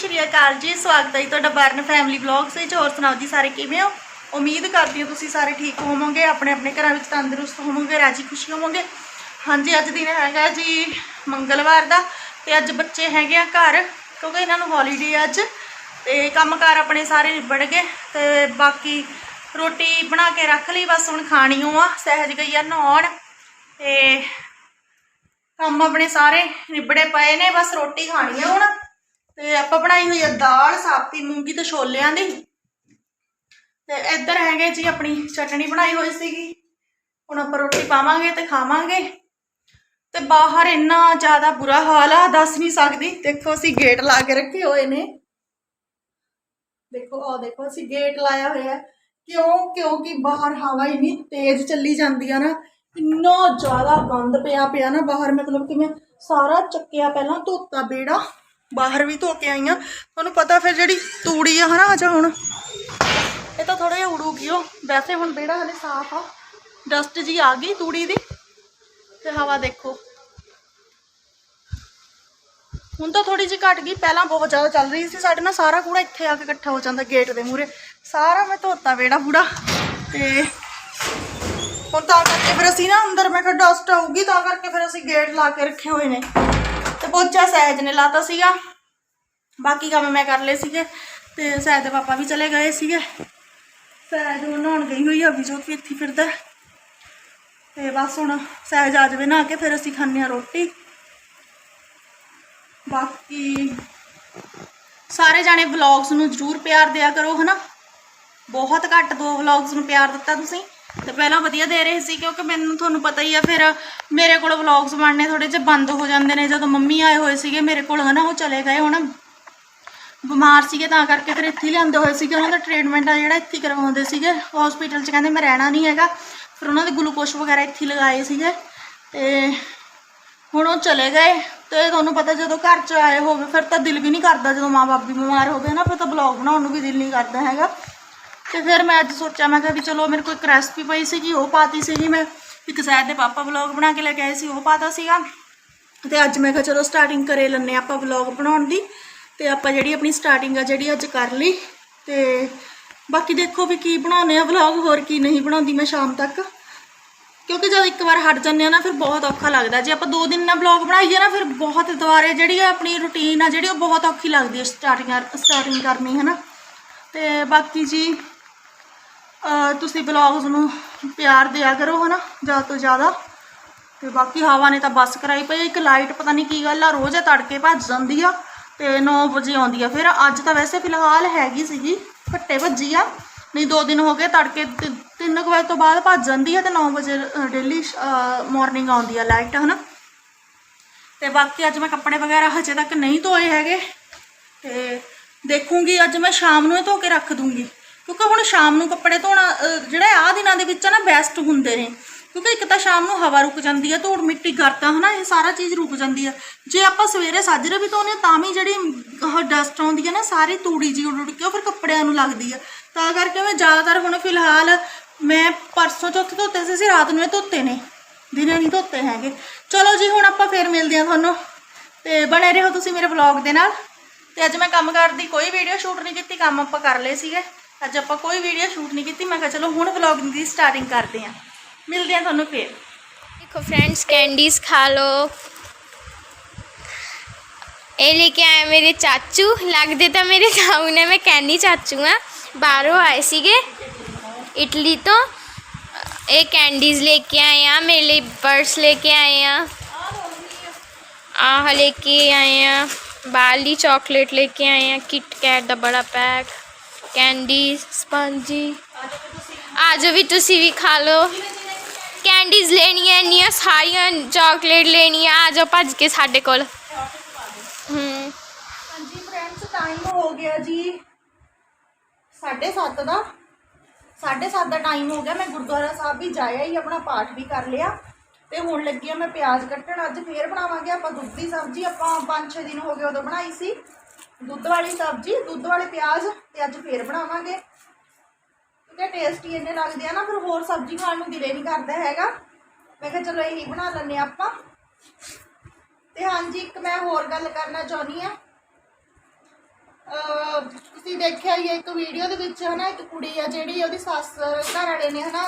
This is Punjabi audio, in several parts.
ਸ਼੍ਰੀ ਅਕਾਲ ਜੀ, ਸਵਾਗਤ ਹੈ ਜੀ ਤੁਹਾਡਾ ਬਰਨ ਫੈਮਿਲੀ ਵਲੌਗਸ ਵਿੱਚ। ਹੋਰ ਸੁਣਾਓ ਜੀ ਸਾਰੇ ਕਿਵੇਂ ਹੋ? ਉਮੀਦ ਕਰਦੀ ਹਾਂ ਤੁਸੀਂ ਸਾਰੇ ਠੀਕ ਹੋਵੋਗੇ, ਆਪਣੇ ਆਪਣੇ ਘਰਾਂ ਵਿੱਚ ਤੰਦਰੁਸਤ ਹੋਵੋਗੇ, ਰਾਜੀ ਖੁਸ਼ੀ ਹੋਵੋਗੇ। ਹਾਂਜੀ, ਅੱਜ ਦਿਨ ਹੈਗਾ ਜੀ ਮੰਗਲਵਾਰ ਦਾ ਤੇ ਅੱਜ ਬੱਚੇ ਹੈਗੇ ਆ ਘਰ, ਕਿਉਂਕਿ ਇਹਨਾਂ ਨੂੰ ਹੌਲੀਡੇ ਅੱਜ। ਤੇ ਕੰਮਕਾਰ ਆਪਣੇ ਸਾਰੇ ਨਿਬੜ ਗਏ ਤੇ ਬਾਕੀ ਰੋਟੀ ਬਣਾ ਕੇ ਰੱਖ ਲਈ, ਬਸ ਹੁਣ ਖਾਣੀ ਆ, ਸਹਿਜ ਗਈ ਆ ਨਹਾਉਣ। ਤੇ ਕੰਮ ਆਪਣੇ ਸਾਰੇ ਨਿਬੜੇ ਪਏ ਨੇ, ਬਸ ਰੋਟੀ ਖਾਣੀ ਆ ਹੁਣ। ਤੇ ਆਪਾਂ ਬਣਾਈ ਹੋਈ ਆ ਦਾਲ ਸਾਪਤੀ ਮੂੰਗੀ ਤੇ ਛੋਲਿਆਂ ਦੀ। ਤੇ ਇੱਧਰ ਹੈਗੇ ਜੀ ਆਪਣੀ ਚਟਣੀ ਬਣਾਈ ਹੋਈ ਸੀਗੀ। ਹੁਣ ਆਪਾਂ ਰੋਟੀ ਪਾਵਾਂਗੇ ਤੇ ਖਾਵਾਂਗੇ। ਤੇ ਬਾਹਰ ਇੰਨਾ ਜ਼ਿਆਦਾ ਬੁਰਾ ਹਾਲ ਆ, ਦੱਸ ਨਹੀਂ ਸਕਦੀ। ਦੇਖੋ, ਅਸੀਂ ਗੇਟ ਲਾ ਕੇ ਰੱਖੇ ਹੋਏ ਨੇ। ਦੇਖੋ, ਆਹ ਦੇਖੋ, ਅਸੀਂ ਗੇਟ ਲਾਇਆ ਹੋਇਆ। ਕਿਉਂ? ਕਿਉਂਕਿ ਬਾਹਰ ਹਵਾ ਇੰਨੀ ਤੇਜ਼ ਚੱਲੀ ਜਾਂਦੀ ਆ ਨਾ, ਇੰਨਾ ਜ਼ਿਆਦਾ ਗੰਦ ਪਿਆ ਪਿਆ ਨਾ ਬਾਹਰ। ਮਤਲਬ ਕਿ ਮੈਂ ਸਾਰਾ ਚੱਕਿਆ ਪਹਿਲਾਂ, ਧੋਤਾ ਬੇੜਾ। ਬਾਹਰ ਵੀ ਧੋ ਕੇ ਆਈਆਂ। ਤੁਹਾਨੂੰ ਪਤਾ ਫਿਰ ਜਿਹੜੀ ਤੂੜੀ ਆ ਹਨਾ ਅਜਾ ਹੁਣ। ਇਹ ਤਾਂ ਥੋੜਾ ਜਿਹਾ ਉੜੂਗੀ ਉਹ। ਵੈਸੇ ਹੁਣ ਬੇੜਾ ਹਲੇ ਸਾਫ਼ ਆ। ਡਸਟ ਜੀ ਆ ਗਈ ਤੂੜੀ ਦੀ। ਤੇ ਹਵਾ ਦੇਖੋ। ਹੁਣ ਤਾਂ ਥੋੜੀ ਜਿਹੀ ਘਟ ਗਈ। ਪਹਿਲਾਂ ਬਹੁਤ ਜ਼ਿਆਦਾ ਚੱਲ ਰਹੀ ਸੀ। ਸਾਡੇ ਨਾਲ ਸਾਰਾ ਕੂੜਾ ਇੱਥੇ ਆ ਕੇ ਇਕੱਠਾ ਹੋ ਜਾਂਦਾ ਗੇਟ ਦੇ ਮੂਹਰੇ। ਸਾਰਾ ਮੈਂ ਧੋਤਾ ਵੇੜਾ ਪੂਰਾ। ਤੇ ਹੁਣ ਤਾਂ ਕਰਕੇ ਫਿਰ ਅਸੀਂ ਨਾ ਅੰਦਰ ਮੈਂ ਕਿਹਾ ਡਸਟ ਆਊਗੀ। ਤਾਂ ਕਰਕੇ ਫਿਰ ਅਸੀਂ ਗੇਟ ਲਾ ਕੇ ਰੱਖੇ ਹੋਏ ਨੇ। ਪੋਚਾ ਸਹਿਜ ਨੇ ਲਾਤਾ ਸੀਗਾ। ਬਾਕੀ ਕੰਮ ਮੈਂ ਕਰ ਲਏ ਸੀਗੇ ਤੇ ਸਹਿਜ ਦੇ ਪਾਪਾ ਵੀ ਚਲੇ ਗਏ ਸੀਗੇ। ਸਹਿਜ ਨੂੰ ਨਹਾਉਣ ਗਈ ਹੋਈ ਆ ਵੀ ਜੋ ਕਿ ਇੱਥੇ ਫਿਰਦਾ। ਤੇ ਬਸ ਹੁਣ ਸਹਿਜ ਆ ਜਾਵੇ ਨਹਾ ਕੇ ਫਿਰ ਅਸੀਂ ਖਾਂਦੇ ਆ ਰੋਟੀ। ਬਾਕੀ ਸਾਰੇ ਜਾਣੇ ਵਲੌਗਸ ਨੂੰ ਜਰੂਰ ਪਿਆਰ ਦਿਆ ਕਰੋ, ਹਨਾ? ਬਹੁਤ ਘੱਟ ਦੋ ਵਲੌਗਸ ਨੂੰ ਪਿਆਰ ਦਿੱਤਾ ਤੁਸੀਂ। ਤੇ ਪਹਿਲਾਂ ਵਧੀਆ ਦੇ ਰਹੇ ਸੀ ਕਿਉਂਕਿ ਮੈਨੂੰ ਤੁਹਾਨੂੰ ਪਤਾ ਹੀ ਆ ਫਿਰ ਮੇਰੇ ਕੋਲ ਵਲੌਗਸ ਬਣਨੇ ਥੋੜੇ ਜਿਹਾ ਬੰਦ ਹੋ ਜਾਂਦੇ ਨੇ, ਜਦੋਂ ਮੰਮੀ ਆਏ ਹੋਏ ਸੀਗੇ ਮੇਰੇ ਕੋਲ ਹਨਾ, ਉਹ ਚਲੇ ਗਏ ਹੁਣ। ਬਿਮਾਰ ਸੀਗੇ ਤਾਂ ਕਰਕੇ ਫਿਰ ਇੱਥੇ ਹੀ ਲਿਆਂਦੇ ਹੋਏ ਸੀਗੇ, ਉਹਨਾਂ ਦਾ ਟ੍ਰੀਟਮੈਂਟ ਆ ਜਿਹੜਾ ਇੱਥੇ ਕਰਵਾਉਂਦੇ ਸੀਗੇ। ਹਸਪੀਟਲ 'ਚ ਕਹਿੰਦੇ ਮੈਂ ਰਹਿਣਾ ਨਹੀਂ ਹੈਗਾ। ਫਿਰ ਉਹਨਾਂ ਦੇ ਗਲੂਕੋਸ਼ ਵਗੈਰਾ ਇੱਥੇ ਲਗਾਏ ਸੀਗੇ ਤੇ ਹੁਣ ਉਹ ਚਲੇ ਗਏ ਤੇ ਤੁਹਾਨੂੰ ਪਤਾ ਜਦੋਂ ਘਰ 'ਚ ਆਏ ਹੋਵੇ, ਫਿਰ ਤਾਂ ਦਿਲ ਵੀ ਨਹੀਂ ਕਰਦਾ ਜਦੋਂ ਮਾਂ-ਬਾਪ ਵੀ ਬਿਮਾਰ ਹੋਵੇ ਨਾ ਫਿਰ ਤਾਂ ਬਲੌਗ ਬਣਾਉਣ ਨੂੰ ਵੀ ਦਿਲ ਨਹੀਂ ਕਰਦਾ ਹੈਗਾ। ਤੇ ਫਿਰ ਮੈਂ ਅੱਜ ਸੋਚਿਆ, ਮੈਂ ਕਿਹਾ ਵੀ ਚਲੋ ਮੇਰੇ ਕੋਲ ਇੱਕ ਰੈਸਪੀ ਪਈ ਸੀਗੀ, ਉਹ ਪਾਤੀ ਸੀਗੀ ਮੈਂ। ਇੱਕ ਸ਼ਾਇਦ ਦੇ ਪਾਪਾ ਵਲੌਗ ਬਣਾ ਕੇ ਲੈ ਕੇ ਆਏ ਸੀ, ਉਹ ਪਾਤਾ ਸੀਗਾ। ਤੇ ਅੱਜ ਮੈਂ ਕਿਹਾ ਚਲੋ ਸਟਾਰਟਿੰਗ ਕਰੇ ਲੰਨੇ ਆਪਾਂ ਵਲੌਗ ਬਣਾਉਣ ਦੀ। ਤੇ ਆਪਾਂ ਜਿਹੜੀ ਆਪਣੀ ਸਟਾਰਟਿੰਗ ਆ, ਜਿਹੜੀ ਅੱਜ ਕਰ ਲਈ। ਤੇ ਬਾਕੀ ਦੇਖੋ ਵੀ ਕੀ ਬਣਾਉਨੇ ਆ ਵਲੌਗ, ਹੋਰ ਕੀ ਨਹੀਂ ਬਣਾਉਂਦੀ ਮੈਂ ਸ਼ਾਮ ਤੱਕ। ਕਿਉਂਕਿ ਜਦ ਇੱਕ ਵਾਰ ਹਟ ਜਾਂਦੇ ਆ ਨਾ, ਫਿਰ ਬਹੁਤ ਔਖਾ ਲੱਗਦਾ। ਜੇ ਆਪਾਂ ਦੋ ਦਿਨ ਨਾਲ ਬਲੌਗ ਬਣਾਈਏ ਨਾ, ਫਿਰ ਬਹੁਤ ਦੁਬਾਰੇ ਜਿਹੜੀ ਆ ਆਪਣੀ ਰੁਟੀਨ ਆ, ਜਿਹੜੀ ਉਹ ਬਹੁਤ ਔਖੀ ਲੱਗਦੀ ਹੈ ਸਟਾਰਟਿੰਗ ਸਟਾਰਟਿੰਗ ਕਰਨੀ ਹੈ ਨਾ ਤੇ ਬਾਕੀ ਜੀ ਤੁਸੀਂ ਬਲੌਗਸ ਨੂੰ ਪਿਆਰ ਦਿਆ ਕਰੋ ਹਨਾ, ਜ਼ਿਆਦਾ ਤੋਂ ਜ਼ਿਆਦਾ। ਤੇ ਬਾਕੀ ਹਵਾ ਨੇ ਤਾਂ ਬੱਸ ਕਰਾਈ ਪਈ ਇੱਕ ਲਾਈਟ ਪਤਾ ਨਹੀਂ ਕੀ ਗੱਲ ਆ, ਰੋਜ਼ ਇਹ ਤੜਕੇ ਭੱਜ ਜਾਂਦੀ ਆ ਤੇ 9 ਵਜੇ ਆਉਂਦੀ ਆ। ਫਿਰ ਅੱਜ ਤਾਂ ਵੈਸੇ ਫਿਲਹਾਲ ਹੈਗੀ ਸੀਗੀ, ਘੱਟੇ ਭੱਜੀ ਆ, ਨਹੀਂ ਦੋ ਦਿਨ ਹੋ ਗਏ ਤੜਕੇ 3 ਵਜੇ ਤੋਂ ਬਾਅਦ ਭੱਜ ਜਾਂਦੀ ਆ ਤੇ 9 ਵਜੇ ਡੇਲੀ ਮਾਰਨਿੰਗ ਆਉਂਦੀ ਆ ਲਾਈਟ ਹਨਾ। ਤੇ ਬਾਕੀ ਅੱਜ ਮੈਂ ਕੱਪੜੇ ਵਗੈਰਾ ਹਜੇ ਤੱਕ ਨਹੀਂ ਧੋਏ ਹੈਗੇ। ਤੇ ਦੇਖੂੰਗੀ, ਅੱਜ ਮੈਂ ਸ਼ਾਮ ਨੂੰ ਇਹ ਧੋ ਕੇ ਰੱਖ ਦੂੰਗੀ। ਕਿਉਂਕਿ ਹੁਣ ਸ਼ਾਮ ਨੂੰ ਕੱਪੜੇ ਧੋਣਾ ਜਿਹੜਾ ਆਹ ਦਿਨਾਂ ਦੇ ਵਿੱਚ ਆ ਨਾ ਬੈਸਟ ਹੁੰਦੇ ਨੇ। ਕਿਉਂਕਿ ਇੱਕ ਤਾਂ ਸ਼ਾਮ ਨੂੰ ਹਵਾ ਰੁਕ ਜਾਂਦੀ ਹੈ ਧੂੜ ਮਿੱਟੀ ਕਰਦਾ ਹਨਾ, ਇਹ ਸਾਰਾ ਚੀਜ਼ ਰੁਕ ਜਾਂਦੀ ਹੈ ਜੇ ਆਪਾਂ ਸਵੇਰੇ ਸਾਜਰੇ ਵੀ ਧੋਨੇ ਤਾਂ ਵੀ ਜਿਹੜੀ ਉਹ ਡਸਟ ਆਉਂਦੀ ਹੈ ਨਾ, ਸਾਰੀ ਤੂੜੀ ਜੀ ਉੱਡ ਉੱਡ ਕੇ ਉਹ ਫਿਰ ਕੱਪੜਿਆਂ ਨੂੰ ਲੱਗਦੀ ਹੈ ਤਾਂ ਕਰਕੇ ਮੈਂ ਜ਼ਿਆਦਾਤਰ ਹੁਣ ਫਿਲਹਾਲ ਮੈਂ ਪਰਸੋਂ ਚੌਥੇ ਧੋਤੇ ਸੀ, ਅਸੀਂ ਰਾਤ ਨੂੰ ਇਹ ਧੋਤੇ ਨੇ। ਦਿਨੇ ਨਹੀਂ ਧੋਤੇ ਹੈਗੇ। ਚਲੋ ਜੀ, ਹੁਣ ਆਪਾਂ ਫੇਰ ਮਿਲਦੇ ਹਾਂ ਤੁਹਾਨੂੰ। ਤੇ ਬਣੇ ਰਹੋ ਤੁਸੀਂ ਮੇਰੇ ਵਲੌਗ ਦੇ ਨਾਲ। ਤੇ ਅੱਜ ਮੈਂ ਕੰਮ ਕਰਦੀ, ਕੋਈ ਵੀਡੀਓ ਸ਼ੂਟ ਨਹੀਂ ਕੀਤੀ, ਕੰਮ ਆਪਾਂ ਕਰ ਲਏ ਸੀਗੇ। ਅੱਜ ਆਪਾਂ ਕੋਈ ਵੀਡੀਓ ਸ਼ੂਟ ਨਹੀਂ ਕੀਤੀ ਮੈਂ ਕਿਹਾ ਚਲੋ ਹੁਣ ਵਲੌਗ ਦੀ ਸਟਾਰਟਿੰਗ ਕਰਦੇ ਹਾਂ ਮਿਲਦੇ ਹਾਂ ਤੁਹਾਨੂੰ ਫੇਰ देखो फ्रेंड्स कैंडीज खा लो ਇਹ ਲੈ ਕੇ ਆਏ ਮੇਰੇ ਚਾਚੂ ਲੱਗਦੇ ਤਾਂ ਮੇਰੇ ਤਾਊ ਨੇ ਮੈਂ ਕੈਂਡੀ ਚਾਚੂ ਆ ਬਾਹਰੋਂ ਆਏ ਸੀਗੇ ਇਟਲੀ ਤੋਂ ਇਹ ਕੈਂਡੀਜ਼ ਲੈ ਕੇ ਆਏ ਆ ਮੇਰੇ ਲਈ ਪਰਸ ਲੈ ਕੇ ਆਏ ਆ ਆਹ ਲੈ ਕੇ ਆਏ ਆ ਬਾਲੀ ਚਾਕਲੇਟ ਲੈ ਕੇ ਆਏ ਆ ਕਿਟ ਕੈਟ ਦਾ ਬੜਾ ਕੈਂਡੀ ਸਪੰਜੀ। ਆਜੋ ਵੀ ਤੁਸੀਂ ਵੀ ਖਾ ਲਓ। ਕੈਂਡੀਜ਼ ਲੈਣੀਆਂ ਇੰਨੀਆਂ ਸਾਰੀਆਂ, ਚਾਕਲੇਟ ਲੈਣੀਆਂ ਆ ਜਾਓ ਭੱਜ ਕੇ ਸਾਡੇ ਕੋਲ। ਹੂੰ। ਹਾਂਜੀ ਫਰੈਂਡਸ ਟਾਈਮ ਹੋ ਗਿਆ ਜੀ। 7:30 ਦਾ। 7:30 ਦਾ ਟਾਈਮ ਹੋ ਗਿਆ। ਮੈਂ ਗੁਰਦੁਆਰਾ ਸਾਹਿਬ ਵੀ ਜਾਇਆ ਹੀ, ਆਪਣਾ ਪਾਠ ਵੀ ਕਰ ਲਿਆ। ਤੇ ਹੁਣ ਲੱਗੀ ਆ ਮੈਂ ਪਿਆਜ਼ ਕੱਟਣ। ਅੱਜ ਫੇਰ ਬਣਾਵਾਂਗੇ ਆਪਾਂ ਦੁੱਧ ਦੀ ਸਬਜ਼ੀ। ਆਪਾਂ 5-6 ਦਿਨ ਹੋ ਗਏ ਉਦੋਂ ਬਣਾਈ ਸੀ। ਦੁੱਧ ਵਾਲੀ ਸਬਜ਼ੀ, ਦੁੱਧ ਵਾਲੇ ਪਿਆਜ਼ ਤੇ ਅੱਜ ਫੇਰ ਬਣਾਵਾਂਗੇ। ਕਿਉਂਕਿ ਟੇਸਟੀ ਇੰਨੇ ਲੱਗਦੇ ਆ ਨਾ, ਫਿਰ ਹੋਰ ਸਬਜ਼ੀ ਖਾਣ ਨੂੰ ਦਿਲੇ ਨਹੀਂ ਕਰਦਾ ਹੈਗਾ। ਮੈਂ ਕਿਹਾ ਚਲੋ ਇਹੀ ਬਣਾ ਲੈਂਦੇ ਹਾਂ ਆਪਾਂ। ਤੇ ਹਾਂਜੀ, ਇੱਕ ਮੈਂ ਹੋਰ ਗੱਲ ਕਰਨਾ ਚਾਹੁੰਦੀ ਆ ਤੁਸੀਂ ਦੇਖਿਆ ਹੀ ਇੱਕ ਵੀਡੀਓ ਦੇ ਵਿੱਚ ਹਨਾ, ਇੱਕ ਕੁੜੀ ਆ ਜਿਹੜੀ ਉਹਦੀ ਸੱਸ ਘਰ ਵਾਲੇ ਨੇ ਹਨਾ,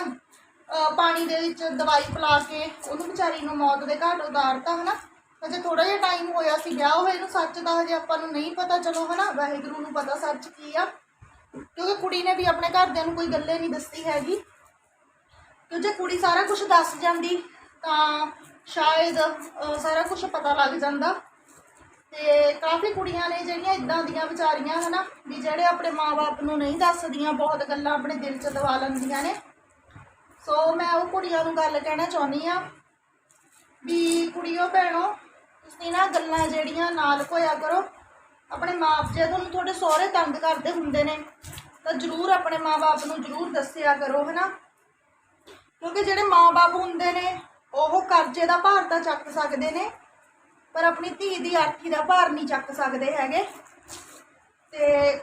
ਅਹ ਪਾਣੀ ਦੇ ਵਿੱਚ ਦਵਾਈ ਪਿਲਾ ਕੇ ਉਹਨੂੰ ਵਿਚਾਰੀ ਨੂੰ ਮੌਤ ਦੇ ਘਾਟ ਉਤਾਰਤਾ ਹਨਾ। ਅਜੇ ਥੋੜਾ ਜਿਹਾ ਟਾਈਮ ਹੋਇਆ ਸੀ ਵਿਆਹ ਹੋਏ ਨੂੰ, ਸੱਚ ਦਾ ਹਜੇ ਆਪਾਂ ਨੂੰ ਨਹੀਂ ਪਤਾ ਚਲੋ ਹਨਾ, ਵਾਹਿਗੁਰੂ ਨੂੰ ਪਤਾ ਸੱਚ ਕੀ ਆ। ਕਿਉਂਕਿ ਕੁੜੀ ਨੇ ਵੀ ਆਪਣੇ ਘਰਦਿਆਂ ਨੂੰ ਕੋਈ ਗੱਲੇ ਨਹੀਂ ਦੱਸੀ ਹੈਗੀ। ਕਿ ਜੇ ਕੁੜੀ ਸਾਰਾ ਕੁਝ ਦੱਸ ਜਾਂਦੀ, ਤਾਂ ਸ਼ਾਇਦ ਸਾਰਾ ਕੁਝ ਪਤਾ ਲੱਗ ਜਾਂਦਾ। ਤੇ ਕਾਫੀ ਕੁੜੀਆਂ ਨੇ ਜਿਹੜੀਆਂ ਇਦਾਂ ਦੀਆਂ ਵਿਚਾਰੀਆਂ ਹਨਾ, ਵੀ ਜਿਹੜੇ ਆਪਣੇ ਮਾਪੇ ਨੂੰ ਨਹੀਂ ਦੱਸਦੀਆਂ, ਬਹੁਤ ਗੱਲਾਂ ਆਪਣੇ ਦਿਲ 'ਚ ਦਬਾ ਲੈਂਦੀਆਂ ਨੇ। ਸੋ ਮੈਂ ਉਹ ਕੁੜੀਆਂ ਨੂੰ ਗੱਲ ਕਹਿਣਾ ਚਾਹੁੰਦੀ ਆ ਵੀ ਕੁੜੀਓ, ਭੈਣੋ ਤੁਸੀਂ ਨਾ ਗੱਲਾਂ ਜਿਹੜੀਆਂ ਨਾਲ ਕੋਇਆ ਕਰੋ। ਆਪਣੇ ਮਾਪ ਜੇ ਤੁਹਾਨੂੰ ਤੁਹਾਡੇ ਸਹੁਰੇ ਤੰਗ ਕਰਦੇ ਹੁੰਦੇ ਨੇ, ਤਾਂ ਜ਼ਰੂਰ ਆਪਣੇ ਮਾਪੇ ਨੂੰ ਜ਼ਰੂਰ ਦੱਸਿਆ ਕਰੋ, ਹਨਾ? ਕਿਉਂਕਿ ਜਿਹੜੇ ਮਾਪੇ ਹੁੰਦੇ ਨੇ, ਉਹ ਕਰਜ਼ੇ ਦਾ ਭਾਰ ਤਾਂ ਚੱਕ ਸਕਦੇ ਨੇ, ਪਰ ਆਪਣੀ ਧੀ ਦੀ ਆਰਥੀ ਦਾ ਭਾਰ ਨਹੀਂ ਚੱਕ ਸਕਦੇ ਹੈਗੇ। ਤੇ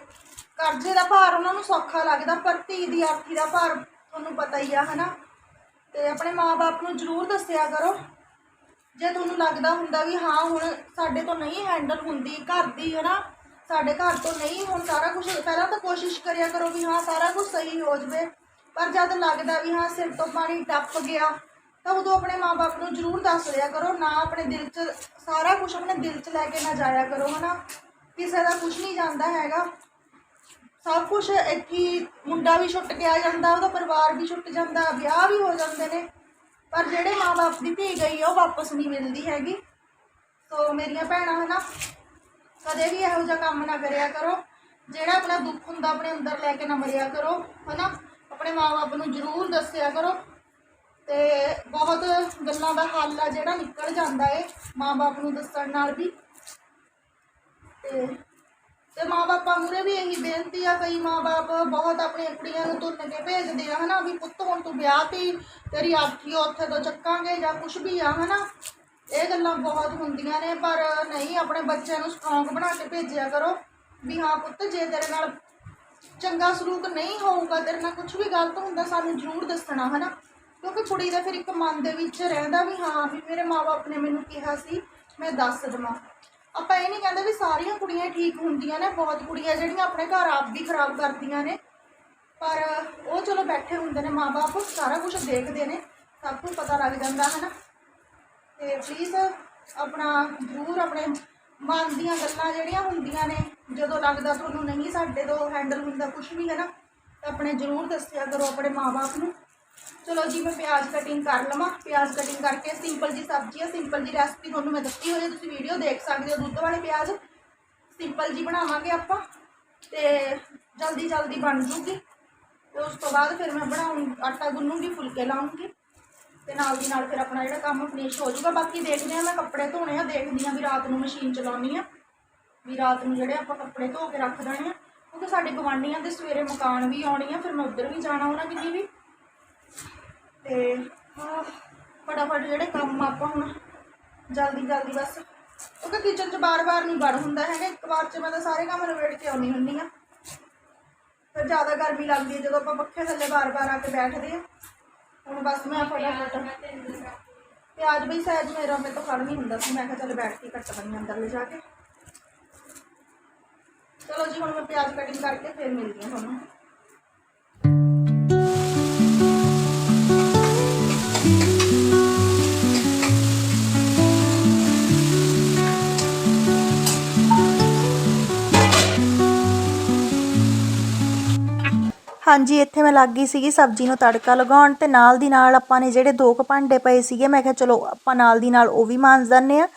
ਕਰਜ਼ੇ ਦਾ ਭਾਰ ਉਹਨਾਂ ਨੂੰ ਸੌਖਾ ਲੱਗਦਾ, ਪਰ ਧੀ ਦੀ ਆਰਥੀ ਦਾ ਭਾਰ ਤੁਹਾਨੂੰ ਪਤਾ ਹੀ ਆ, ਹਨਾ? ਤੇ ਆਪਣੇ ਮਾਪੇ ਨੂੰ ਜ਼ਰੂਰ ਦੱਸਿਆ ਕਰੋ। ਜੇ ਤੁਹਾਨੂੰ ਲੱਗਦਾ ਹੁੰਦਾ ਵੀ ਹਾਂ, ਹੁਣ ਸਾਡੇ ਤੋਂ ਨਹੀਂ ਹੈਂਡਲ ਹੁੰਦੀ, ਘਰ ਦੀ ਹੈ ਨਾ ਸਾਡੇ ਘਰ ਤੋਂ ਨਹੀਂ, ਹੁਣ ਸਾਰਾ ਕੁਝ ਪਹਿਲਾਂ ਤਾਂ ਕੋਸ਼ਿਸ਼ ਕਰਿਆ ਕਰੋ ਵੀ ਹਾਂ, ਸਾਰਾ ਕੁਝ ਸਹੀ ਹੋ ਜਵੇ। ਪਰ ਜਦ ਲੱਗਦਾ ਵੀ ਹਾਂ, ਸਿਰ ਤੋਂ ਪਾਣੀ ਟੱਪ ਗਿਆ, ਤਾਂ ਉਦੋਂ ਆਪਣੇ ਮਾਪੇ ਨੂੰ ਜ਼ਰੂਰ ਦੱਸ ਦਿਆ ਕਰੋ, ਨਾ ਆਪਣੇ ਦਿਲ 'ਚ, ਸਾਰਾ ਕੁਝ ਆਪਣੇ ਦਿਲ 'ਚ ਲੈ ਕੇ ਨਾ ਜਾਇਆ ਕਰੋ, ਹਨਾ? ਕਿਸੇ ਦਾ ਕੁਝ ਨਹੀਂ ਜਾਂਦਾ ਹੈਗਾ। ਸਭ ਕੁਝ ਇੱਥੇ ਮੁੰਡਾ ਵੀ ਛੁੱਟ ਕੇ ਆ ਜਾਂਦਾ, ਉਹਦਾ ਪਰਿਵਾਰ ਵੀ ਛੁੱਟ ਜਾਂਦਾ, ਵਿਆਹ ਵੀ ਹੋ ਜਾਂਦੇ ਨੇ। ਪਰ ਜਿਹੜੇ ਮਾਪੇ ਦੀ ਧੀ ਗਈ ਆ, ਉਹ ਵਾਪਸ ਨਹੀਂ ਮਿਲਦੀ ਹੈਗੀ। ਸੋ ਮੇਰੀਆਂ ਭੈਣਾਂ ਹਨਾ ਕਦੇ ਵੀ ਇਹੋ ਜਿਹਾ ਕੰਮ ਨਾ ਕਰਿਆ ਕਰੋ। ਜਿਹੜਾ ਆਪਣਾ ਦੁੱਖ ਹੁੰਦਾ ਆਪਣੇ ਅੰਦਰ ਲੈ ਕੇ ਨਾ ਮਰਿਆ ਕਰੋ ਹਨਾ। ਆਪਣੇ ਮਾਪੇ ਨੂੰ ਜ਼ਰੂਰ ਦੱਸਿਆ ਕਰੋ। ਤੇ ਬਹੁਤ ਗੱਲਾਂ ਦਾ ਹੱਲ ਆ ਜਿਹੜਾ ਨਿਕਲ ਜਾਂਦਾ ਏ ਮਾਪੇ ਨੂੰ ਦੱਸਣ ਨਾਲ ਵੀ। ਤੇ ਤੇ ਮਾਪੇ ਮੂਰੇ ਵੀ ਇਹੀ ਬੇਨਤੀ ਆ, ਕਈ ਮਾਪੇ ਬਹੁਤ ਆਪਣੀਆਂ ਕੁੜੀਆਂ ਨੂੰ ਤੁਰਨ ਕੇ ਭੇਜਦੇ ਆ, ਹਨਾ, ਵੀ ਪੁੱਤ, ਹੁਣ ਤੂੰ ਵਿਆਹ ਤੀ, ਤੇਰੀ ਆਖੀ ਉੱਥੇ ਤੋਂ ਚੱਕਾਂਗੇ ਜਾਂ ਕੁਝ ਵੀ ਆ, ਹਨਾ। ਇਹ ਗੱਲਾਂ ਬਹੁਤ ਹੁੰਦੀਆਂ ਨੇ, ਪਰ ਨਹੀਂ, ਆਪਣੇ ਬੱਚਿਆਂ ਨੂੰ ਸਟਰੋਂਗ ਬਣਾ ਕੇ ਭੇਜਿਆ ਕਰੋ, ਵੀ ਹਾਂ ਪੁੱਤ, ਜੇ ਤੇਰੇ ਨਾਲ ਚੰਗਾ ਸਲੂਕ ਨਹੀਂ ਹੋਊਗਾ, ਤੇਰੇ ਨਾਲ ਕੁਝ ਵੀ ਗਲਤ ਹੁੰਦਾ, ਸਾਨੂੰ ਜ਼ਰੂਰ ਦੱਸਣਾ, ਹਨਾ। ਕਿਉਂਕਿ ਕੁੜੀ ਦਾ ਫਿਰ ਇੱਕ ਮਨ ਦੇ ਵਿੱਚ ਰਹਿੰਦਾ ਵੀ ਹਾਂ, ਵੀ ਮੇਰੇ ਮਾਪੇ ਨੇ ਮੈਨੂੰ ਕਿਹਾ ਸੀ, ਮੈਂ ਦੱਸ ਦੇਵਾਂ। ਆਪਾਂ ਇਹ ਨਹੀਂ ਕਹਿੰਦੇ ਵੀ ਸਾਰੀਆਂ ਕੁੜੀਆਂ ਠੀਕ ਹੁੰਦੀਆਂ ਨੇ, ਬਹੁਤ ਕੁੜੀਆਂ ਜਿਹੜੀਆਂ ਆਪਣੇ ਘਰ ਆਪ ਵੀ ਖਰਾਬ ਕਰਦੀਆਂ ਨੇ। ਪਰ ਉਹ ਚਲੋ ਬੈਠੇ ਹੁੰਦੇ ਨੇ ਮਾਪੇ ਸਾਰਾ ਕੁਝ ਦੇਖਦੇ ਨੇ, ਸਭ ਕੁਝ ਪਤਾ ਲੱਗ ਜਾਂਦਾ ਹੈ ਨਾ ਤੇ ਪਲੀਜ਼ ਆਪਣਾ ਜ਼ਰੂਰ ਆਪਣੇ ਮਨ ਦੀਆਂ ਗੱਲਾਂ ਜਿਹੜੀਆਂ ਹੁੰਦੀਆਂ ਨੇ, ਜਦੋਂ ਲੱਗਦਾ ਤੁਹਾਨੂੰ ਨਹੀਂ ਸਾਡੇ ਤੋਂ ਹੈਂਡਲ ਹੁੰਦਾ ਕੁਝ ਵੀ ਹੈ ਨਾ ਤਾਂ ਆਪਣੇ ਜ਼ਰੂਰ ਦੱਸਿਆ ਕਰੋ ਆਪਣੇ ਮਾਪੇ ਨੂੰ। ਚਲੋ ਜੀ ਮੈਂ ਪਿਆਜ਼ ਕਟਿੰਗ ਕਰ ਲਵਾਂ। ਪਿਆਜ਼ ਕਟਿੰਗ ਕਰਕੇ ਸਿੰਪਲ ਜੀ ਸਬਜ਼ੀ ਹੈ ਸਿੰਪਲ ਜੀ ਰੈਸਪੀ ਤੁਹਾਨੂੰ ਮੈਂ ਦਿੱਤੀ ਹੋਈ ਹੈ ਤੁਸੀਂ ਵੀਡੀਓ ਦੇਖ ਸਕਦੇ ਹੋ ਦੁੱਧ ਵਾਲੇ ਪਿਆਜ਼। ਸਿੰਪਲ ਜੀ ਬਣਾਵਾਂਗੇ ਆਪਾਂ ਤੇ ਜਲਦੀ ਜਲਦੀ ਬਣ ਜੂਗੀ। ਤੇ ਉਸ ਤੋਂ ਬਾਅਦ ਫਿਰ ਮੈਂ ਬਣਾਉਂ, ਆਟਾ ਗੁੰਨੂੰਗੀ, ਫੁਲਕੇ ਲਾਉਂਗੀ ਤੇ ਨਾਲ ਦੀ ਨਾਲ ਫਿਰ ਆਪਣਾ ਜਿਹੜਾ ਕੰਮ ਫਿਨਿਸ਼ ਹੋ ਜੂਗਾ। ਬਾਕੀ ਦੇਖਦੇ ਆ ਮੈਂ ਕੱਪੜੇ ਧੋਣੇ ਆ, ਦੇਖਦੀ ਆ ਵੀ ਰਾਤ ਨੂੰ ਮਸ਼ੀਨ ਚਲਾਉਣੀ ਆ। ਵੀ ਰਾਤ ਨੂੰ ਜਿਹੜੇ ਆਪਾਂ ਕੱਪੜੇ ਧੋ ਕੇ ਰੱਖ ਦੇਣੇ ਆ। ਕਿਉਂਕਿ ਸਾਡੇ ਗਵਾਂਢੀਆਂ ਦੇ ਸਵੇਰੇ ਮਕਾਨ ਵੀ ਆਉਣੀ ਆ, ਫਿਰ ਮੈਂ ਉੱਧਰ ਵੀ ਜਾਣਾ ਉਹਨਾਂ ਦੀ ਵੀ। ਤੇ ਫਟਾਫਟ ਜਿਹੜੇ ਕੰਮ ਆਪਾਂ ਹੁਣ ਜਲਦੀ ਜਲਦੀ ਬਸ, ਕਿਉਂਕਿ ਕਿਚਨ 'ਚ ਬਾਰ-ਬਾਰ ਨਹੀਂ ਵੜ ਹੁੰਦਾ ਹੈਗਾ, ਇੱਕ ਵਾਰ 'ਚ ਮੈਂ ਤਾਂ ਸਾਰੇ ਕੰਮ ਨਿਬੇੜ ਕੇ ਆਉਣੀ ਹੁੰਦੀ ਆ ਫਿਰ ਜ਼ਿਆਦਾ ਗਰਮੀ ਲੱਗਦੀ ਹੈ ਜਦੋਂ ਆਪਾਂ ਪੱਖੇ ਥੱਲੇ ਬਾਰ-ਬਾਰ ਆ ਕੇ ਬੈਠਦੇ ਆ ਹੁਣ ਬਸ ਮੈਂ ਫਟਾਫਟ ਪਿਆਜ਼ ਵੀ ਸਹਿਜ ਮੇਰਾ ਮੇਰੇ ਤੋਂ ਖੜ ਨਹੀਂ ਹੁੰਦਾ ਸੀ, ਮੈਂ ਕਿਹਾ ਚੱਲ ਬੈਠ ਕੇ ਕੱਟ ਬਣੀ ਅੰਦਰ ਲੈ ਜਾ ਕੇ। ਚਲੋ ਜੀ, ਹੁਣ ਮੈਂ ਪਿਆਜ਼ ਕਟਿੰਗ ਕਰਕੇ ਫਿਰ ਮਿਲਦੀ ਹਾਂ ਤੁਹਾਨੂੰ। ਹਾਂਜੀ, ਇੱਥੇ ਮੈਂ ਲੱਗ ਗਈ ਸੀਗੀ ਸਬਜ਼ੀ ਨੂੰ ਤੜਕਾ ਲਗਾਉਣ ਤੇ ਨਾਲ ਦੀ ਨਾਲ ਆਪਾਂ ਨੇ ਜਿਹੜੇ ਦੋ ਕੁ ਭਾਂਡੇ ਪਏ ਸੀਗੇ, ਮੈਂ ਕਿਹਾ ਚਲੋ ਆਪਾਂ ਨਾਲ ਦੀ ਨਾਲ ਉਹ ਵੀ ਮਾਂਜ ਦਿੰਦੇ ਆ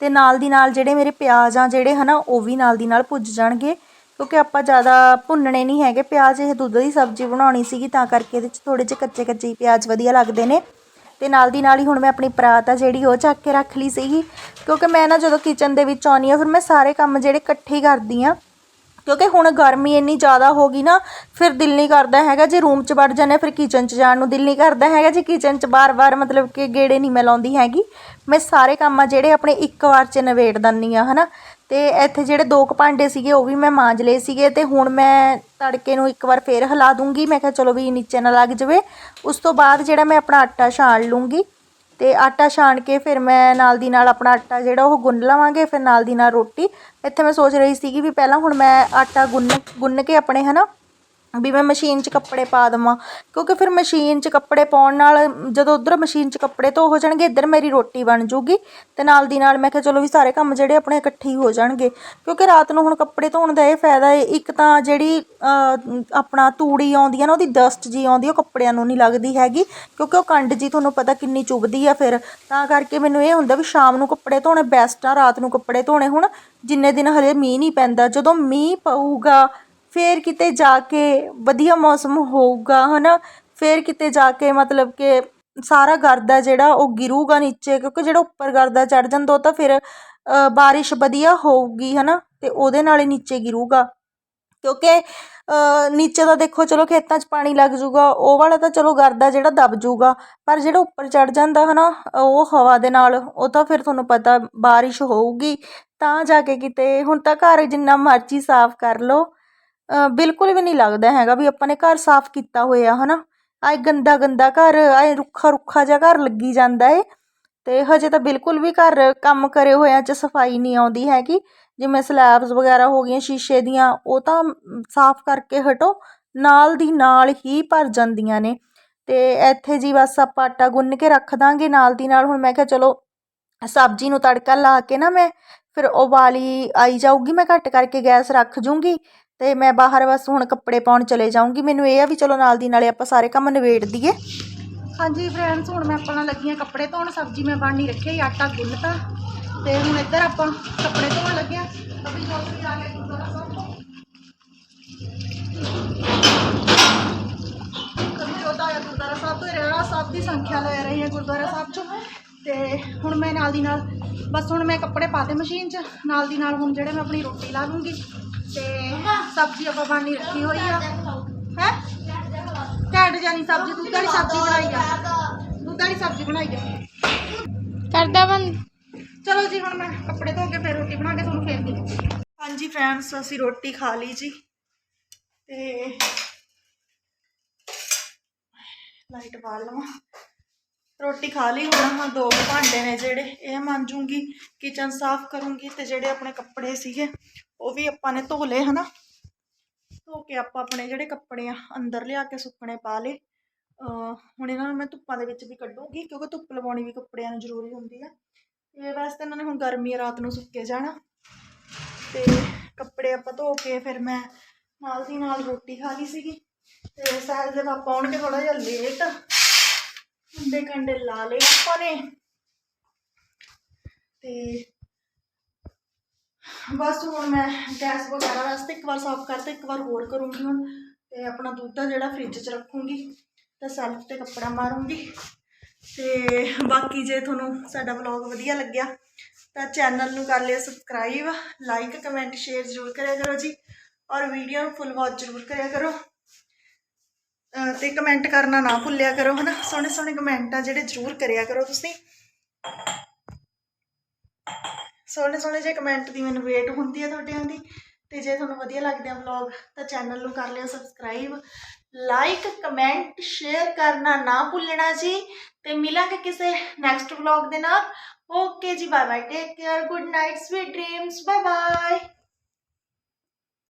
ਤੇ ਨਾਲ ਦੀ ਨਾਲ ਜਿਹੜੇ ਮੇਰੇ ਪਿਆਜ਼ ਆ ਜਿਹੜੇ ਹਨਾ, ਉਹ ਵੀ ਨਾਲ ਦੀ ਨਾਲ ਭੁੱਜ ਜਾਣਗੇ ਕਿਉਂਕਿ ਆਪਾਂ ਜ਼ਿਆਦਾ ਭੁੰਨਣੇ ਨਹੀਂ ਹੈਗੇ। ਪਿਆਜ਼ ਇਹ ਦੁੱਧ ਦੀ ਸਬਜ਼ੀ ਬਣਾਉਣੀ ਸੀਗੀ, ਤਾਂ ਕਰਕੇ ਇਹਦੇ 'ਚ ਥੋੜੇ ਜਿਹੇ ਕੱਚੇ ਕੱਚੇ ਪਿਆਜ਼ ਵਧੀਆ ਲੱਗਦੇ ਨੇ ਤੇ ਨਾਲ ਦੀ ਨਾਲ ਹੀ ਹੁਣ ਮੈਂ ਆਪਣੀ ਪਰਾਤ ਆ ਜਿਹੜੀ ਉਹ ਚੱਕ ਕੇ ਰੱਖ ਲਈ ਸੀਗੀ। ਕਿਉਂਕਿ ਮੈਂ ਨਾ ਜਦੋਂ ਕਿਚਨ ਦੇ ਵਿੱਚ ਆਉਣੀ ਆ ਫਿਰ ਮੈਂ ਸਾਰੇ ਕੰਮ ਜਿਹੜੇ ਇਕੱਠੇ ਕਰਦੀ ਆ ਕਿਉਂਕਿ ਹੁਣ ਗਰਮੀ ਇੰਨੀ ਜ਼ਿਆਦਾ ਹੋ ਗਈ ਨਾ ਫਿਰ ਦਿਲ ਨਹੀਂ ਕਰਦਾ ਹੈਗਾ ਜੇ ਰੂਮ 'ਚ ਵੜ ਜਾਂਦੇ ਹਾਂ, ਫਿਰ ਕਿਚਨ 'ਚ ਜਾਣ ਨੂੰ ਦਿਲ ਨਹੀਂ ਕਰਦਾ ਹੈਗਾ ਜੇ ਕਿਚਨ 'ਚ ਬਾਰ-ਬਾਰ ਮਤਲਬ ਕਿ ਗੇੜੇ ਨਹੀਂ ਮੈਂ ਲਾਉਂਦੀ ਹੈਗੀ। ਮੈਂ ਸਾਰੇ ਕੰਮ ਆ ਜਿਹੜੇ ਆਪਣੇ ਇੱਕ ਵਾਰ 'ਚ ਨਵੇੜ ਦਿੰਦੀ ਆ ਹਨਾ। ਤੇ ਇੱਥੇ ਜਿਹੜੇ ਦੋ ਕੁ ਭਾਂਡੇ ਸੀਗੇ ਉਹ ਵੀ ਮੈਂ ਮਾਂਜ ਲਏ ਸੀਗੇ ਤੇ ਹੁਣ ਮੈਂ ਤੜਕੇ ਨੂੰ ਇੱਕ ਵਾਰ ਫੇਰ ਹਿਲਾ ਦੂੰਗੀ। ਮੈਂ ਕਿਹਾ ਚਲੋ ਵੀ ਨੀਚੇ ਨਾ ਲੱਗ ਜਾਵੇ। ਉਸ ਤੋਂ ਬਾਅਦ ਜਿਹੜਾ ਮੈਂ ਆਪਣਾ ਆਟਾ ਛਾਣ ਲੂੰਗੀ। ਅਤੇ ਆਟਾ ਛਾਣ ਕੇ ਫਿਰ ਮੈਂ ਨਾਲ ਦੀ ਨਾਲ ਆਪਣਾ ਆਟਾ ਜਿਹੜਾ ਉਹ ਗੁੰਨ ਲਵਾਂਗੇ, ਫਿਰ ਨਾਲ ਦੀ ਨਾਲ ਰੋਟੀ। ਇੱਥੇ ਮੈਂ ਸੋਚ ਰਹੀ ਸੀਗੀ ਵੀ ਪਹਿਲਾਂ ਹੁਣ ਮੈਂ ਆਟਾ ਗੁੰਨ ਗੁੰਨ ਕੇ ਆਪਣੇ ਹੈ ਨਾ ਵੀ ਮੈਂ ਮਸ਼ੀਨ 'ਚ ਕੱਪੜੇ ਪਾ ਦੇਵਾਂ। ਕਿਉਂਕਿ ਫਿਰ ਮਸ਼ੀਨ 'ਚ ਕੱਪੜੇ ਪਾਉਣ ਨਾਲ ਜਦੋਂ ਉੱਧਰ ਮਸ਼ੀਨ 'ਚ ਕੱਪੜੇ ਧੋ ਹੋ ਜਾਣਗੇ, ਇੱਧਰ ਮੇਰੀ ਰੋਟੀ ਬਣ ਜੂਗੀ ਅਤੇ ਨਾਲ ਦੀ ਨਾਲ ਮੈਂ ਕਿਹਾ ਚਲੋ ਵੀ ਸਾਰੇ ਕੰਮ ਜਿਹੜੇ ਆਪਣੇ ਇਕੱਠੇ ਹੀ ਹੋ ਜਾਣਗੇ। ਕਿਉਂਕਿ ਰਾਤ ਨੂੰ ਹੁਣ ਕੱਪੜੇ ਧੋਣ ਦਾ ਇਹ ਫਾਇਦਾ ਹੈ ਇੱਕ ਤਾਂ ਜਿਹੜੀ ਆਪਣਾ ਤੂੜੀ ਆਉਂਦੀ ਹੈ ਨਾ, ਉਹਦੀ ਡਸਟ ਜੀ ਆਉਂਦੀ ਉਹ ਕੱਪੜਿਆਂ ਨੂੰ ਨਹੀਂ ਲੱਗਦੀ ਹੈਗੀ। ਕਿਉਂਕਿ ਉਹ ਕੰਡ ਜੀ ਤੁਹਾਨੂੰ ਪਤਾ ਕਿੰਨੀ ਚੁੱਭਦੀ ਆ ਫਿਰ। ਤਾਂ ਕਰਕੇ ਮੈਨੂੰ ਇਹ ਹੁੰਦਾ ਵੀ ਸ਼ਾਮ ਨੂੰ ਕੱਪੜੇ ਧੋਣੇ ਬੈਸਟ ਆ, ਰਾਤ ਨੂੰ ਕੱਪੜੇ ਧੋਣੇ ਹੁਣ। ਜਿੰਨੇ ਦਿਨ ਹਲੇ ਮੀਂਹ ਨਹੀਂ ਪੈਂਦਾ, ਜਦੋਂ ਮੀਂਹ ਪਊਗਾ ਫਿਰ ਕਿਤੇ ਜਾ ਕੇ ਵਧੀਆ ਮੌਸਮ ਹੋਊਗਾ ਹੈ ਨਾ ਫਿਰ ਕਿਤੇ ਜਾ ਕੇ ਮਤਲਬ ਕਿ ਸਾਰਾ ਗਰਦਾ ਜਿਹੜਾ ਉਹ ਗਿਰੂਗਾ ਨੀਚੇ, ਕਿਉਂਕਿ ਜਿਹੜਾ ਉੱਪਰ ਗਰਦਾ ਚੜ ਜਾਂਦਾ ਉਹ ਤਾਂ ਫਿਰ ਬਾਰਿਸ਼ ਵਧੀਆ ਹੋਊਗੀ ਹੈ ਨਾ ਅਤੇ ਉਹਦੇ ਨਾਲ ਹੀ ਨੀਚੇ ਗਿਰੂਗਾ। ਕਿਉਂਕਿ ਨੀਚੇ ਤਾਂ ਦੇਖੋ, ਚਲੋ ਖੇਤਾਂ 'ਚ ਪਾਣੀ ਲੱਗ ਜੂਗਾ, ਉਹ ਵਾਲਾ ਤਾਂ ਚਲੋ ਗਰਦਾ ਜਿਹੜਾ ਦਬ ਜੂਗਾ, ਪਰ ਜਿਹੜਾ ਉੱਪਰ ਚੜ ਜਾਂਦਾ ਹੈ ਨਾ ਉਹ ਹਵਾ ਦੇ ਨਾਲ, ਉਹ ਤਾਂ ਫਿਰ ਤੁਹਾਨੂੰ ਪਤਾ ਬਾਰਿਸ਼ ਹੋਊਗੀ, ਤਾਂ ਜਾ ਕੇ ਕਿਤੇ ਹੁਣ ਤਾਂ ਘਰ ਜਿੰਨਾ ਮਰਜ਼ੀ ਸਾਫ਼ ਕਰ ਲਓ। ਬਿਲਕੁਲ ਵੀ ਨਹੀਂ ਲੱਗਦਾ ਹੈਗਾ ਵੀ ਆਪਾਂ ਨੇ ਘਰ ਸਾਫ਼ ਕੀਤਾ ਹੋਇਆ ਹੈ ਨਾ ਆਏ ਗੰਦਾ ਗੰਦਾ ਘਰ, ਆਏ ਰੁੱਖਾ ਰੁੱਖਾ ਜਿਹਾ ਘਰ ਲੱਗੀ ਜਾਂਦਾ ਏ। ਤੇ ਹਜੇ ਤਾਂ ਬਿਲਕੁਲ ਵੀ ਘਰ ਕੰਮ ਕਰੇ ਹੋਇਆਂ 'ਚ ਸਫ਼ਾਈ ਨਹੀਂ ਆਉਂਦੀ ਹੈਗੀ। ਜਿਵੇਂ ਸਲੈਬਸ ਵਗੈਰਾ ਹੋ ਗਈਆਂ ਸ਼ੀਸ਼ੇ ਦੀਆਂ, ਉਹ ਤਾਂ ਸਾਫ਼ ਕਰਕੇ ਹਟੋ, ਨਾਲ ਦੀ ਨਾਲ ਹੀ ਭਰ ਜਾਂਦੀਆਂ ਨੇ। ਤੇ ਇੱਥੇ ਜੀ ਬਸ ਆਪਾਂ ਆਟਾ ਗੁੰਨ ਕੇ ਰੱਖ ਦਾਂਗੇ, ਨਾਲ ਦੀ ਨਾਲ ਹੁਣ ਮੈਂ ਕਿਹਾ ਚਲੋ ਸਬਜ਼ੀ ਨੂੰ ਤੜਕਾ ਲਾ ਕੇ ਨਾ ਮੈਂ, ਫਿਰ ਉਬਾਲੀ ਆਈ ਜਾਊਗੀ, ਮੈਂ ਘੱਟ ਕਰਕੇ ਗੈਸ ਰੱਖ ਜੂੰਗੀ। ਅਤੇ ਮੈਂ ਬਾਹਰ ਬਸ ਹੁਣ ਕੱਪੜੇ ਪਾਉਣ ਚਲੇ ਜਾਊਂਗੀ। ਮੈਨੂੰ ਇਹ ਆ ਵੀ ਚਲੋ ਨਾਲ ਦੀ ਨਾਲੇ ਆਪਾਂ ਸਾਰੇ ਕੰਮ ਨਿਬੇੜ ਦਈਏ। ਹਾਂਜੀ ਫਰੈਂਡਸ ਹੁਣ ਮੈਂ ਆਪਣਾ ਲੱਗੀਆਂ ਕੱਪੜੇ ਧੋਣ। ਸਬਜ਼ੀ ਮੈਂ ਬਣਨੀ ਰੱਖੀ ਆ, ਆਟਾ ਗੁੰਨਤਾ ਤੇ। ਹੁਣ ਇੱਧਰ ਆਪਾਂ ਕੱਪੜੇ ਧੋਣ ਲੱਗਿਆ ਅਭੀ ਜੋ ਆ ਗਿਆ ਗੁਰਦੁਆਰਾ ਸਾਹਿਬ ਤੋਂ ਕभी ਚੌਥਾ ਆਇਆ, ਗੁਰਦੁਆਰਾ ਸਾਹਿਬ ਤੋਂ ਰਹਿਣਾ ਸਾਹਿਬ ਦੀ ਸੰਖਿਆ ਲੈ ਰਹੀ ਹੈ ਗੁਰਦੁਆਰਾ ਸਾਹਿਬ ਚੋਂ। ਤੇ ਹੁਣ ਮੈਂ ਨਾਲ ਦੀ ਨਾਲ, ਬਸ ਹੁਣ ਮੈਂ ਕੱਪੜੇ ਪਾਤੇ ਮਸ਼ੀਨ 'ਚ, ਨਾਲ ਦੀ ਨਾਲ ਹੁਣ ਜਿਹੜੇ ਮੈਂ ਆਪਣੀ ਰੋਟੀ ਲਾ ਲੂੰਗੀ। ਤੇ ਸਬਜ਼ੀ ਆਪਾਂ ਬਣਨੀ ਰੱਖੀ ਹੋਈ ਆ। ਹੈ? ਘੱਟ ਜਾਣੀ ਸਬਜ਼ੀ ਦੁੱਧ ਵਾਲੀ ਸਬਜ਼ੀ ਬਣਾਈ ਆ? ਦੁੱਧ ਵਾਲੀ ਸਬਜ਼ੀ ਬਣਾਈ ਆ? ਕਰਦਾ ਬੰਦ। ਚਲੋ ਜੀ ਹੁਣ ਮੈਂ ਕੱਪੜੇ ਧੋ ਕੇ ਫਿਰ ਰੋਟੀ ਬਣਾ ਕੇ ਤੁਹਾਨੂੰ ਫੇਰ ਦਿੰਦੀ ਹਾਂਜੀ ਫਰੈਂਡਸ ਅਸੀਂ ਰੋਟੀ ਖਾ ਲਈ ਜੀ। ਤੇ ਲਾਈਟ ਬਾਲ ਲਵਾਂ। ਰੋਟੀ ਖਾ ਲਈ ਹੁਣ ਹਾਂ ਦੋ ਭਾਂਡੇ ਨੇ ਜਿਹੜੇ ਇਹ ਮਾਂਜੂੰਗੀ ਕਿਚਨ ਸਾਫ਼ ਕਰੂੰਗੀ ਤੇ ਜਿਹੜੇ ਆਪਣੇ ਕੱਪੜੇ ਸੀਗੇ ਉਹ ਵੀ ਆਪਾਂ ਨੇ ਧੋ ਲਏ ਹਨਾ? ਧੋ ਕੇ ਆਪਾਂ ਆਪਣੇ ਜਿਹੜੇ ਕੱਪੜੇ ਆ, ਅੰਦਰ ਲਿਆ ਕੇ ਸੁੱਕਣੇ ਪਾ ਲਏ। ਹੁਣ ਇਹਨਾਂ ਨੂੰ ਮੈਂ ਧੁੱਪਾਂ ਦੇ ਵਿੱਚ ਵੀ ਕੱਢੂਗੀ, ਕਿਉਂਕਿ ਧੁੱਪ ਲਵਾਉਣੀ ਵੀ ਕੱਪੜਿਆਂ ਨੂੰ ਜ਼ਰੂਰੀ ਹੁੰਦੀ ਆ। ਇਹ ਵਾਸਤੇ ਇਹਨਾਂ ਨੇ ਹੁਣ ਗਰਮੀ ਰਾਤ ਨੂੰ ਸੁੱਕੇ ਜਾਣਾ। ਤੇ ਕੱਪੜੇ ਆਪਾਂ ਧੋ ਕੇ ਫਿਰ ਮੈਂ ਨਾਲ ਦੀ ਨਾਲ ਰੋਟੀ ਖਾ ਲਈ ਸੀਗੀ। ਤੇ ਸਾਹਿਲ ਦੇ ਪਾਪਾ ਆਉਣਗੇ ਥੋੜਾ ਜਿਹਾ ਲੇਟ ਹੁੰਦੇ ਕੰਡੇ ਲਾ ਲਏ ਆਪਾਂ ਨੇ। ਤੇ ਬਸ ਹੁਣ ਮੈਂ ਗੈਸ ਵਗੈਰਾ ਵਾਸਤੇ ਇੱਕ ਵਾਰ ਸਾਫ਼ ਕਰਤਾ, ਇੱਕ ਵਾਰ ਹੋਰ ਕਰੂੰਗੀ ਹੁਣ ਤੇ ਆਪਣਾ ਦੁੱਧ ਆ ਜਿਹੜਾ ਫ੍ਰਿਜ 'ਚ ਰੱਖੂੰਗੀ ਤੇ ਸੈਲਫ ਤੇ ਕੱਪੜਾ ਮਾਰੂੰਗੀ ਤੇ ਬਾਕੀ ਜੇ ਤੁਹਾਨੂੰ ਸਾਡਾ ਵਲੌਗ ਵਧੀਆ ਲੱਗਿਆ ਤਾਂ ਚੈਨਲ ਨੂੰ ਕਰ ਲਿਓ ਸਬਸਕ੍ਰਾਈਬ ਲਾਈਕ ਕਮੈਂਟ ਸ਼ੇਅਰ ਜ਼ਰੂਰ ਕਰਿਆ ਕਰੋ ਜੀ ਔਰ ਵੀਡੀਓ ਨੂੰ ਫੁੱਲ ਵਾਚ ਜ਼ਰੂਰ ਕਰਿਆ ਕਰੋ। ਅਹ ਤੇ ਕਮੈਂਟ ਕਰਨਾ ਨਾ ਭੁੱਲਿਆ ਕਰੋ ਹਨਾ ਸੋਹਣੇ ਸੋਹਣੇ ਕਮੈਂਟ ਆ ਜਿਹੜੇ ਜ਼ਰੂਰ ਕਰਿਆ ਕਰੋ ਤੁਸੀਂ। ਸੋਹਣੇ ਸੋਹਣੇ ਜਿਹੇ ਕਮੈਂਟ ਦੀ ਮੈਨੂੰ ਵੇਟ ਹੁੰਦੀ ਹੈ ਤੁਹਾਡਿਆਂ ਦੀ, ਤੇ ਜੇ ਤੁਹਾਨੂੰ ਵਧੀਆ ਲੱਗਦੇ ਆ ਵਲੌਗ ਤਾਂ ਚੈਨਲ ਨੂੰ ਕਰ ਲਿਓ ਸਬਸਕ੍ਰਾਈਬ ਲਾਈਕ ਕਮੈਂਟ ਸ਼ੇਅਰ ਕਰਨਾ ਨਾ ਭੁੱਲਣਾ ਜੀ, ਤੇ ਮਿਲਾਂਗੇ ਕਿਸੇ ਨੈਕਸਟ ਵਲੌਗ ਦੇ ਨਾਲ। ਓਕੇ ਜੀ bye bye take care good night sweet dreams bye bye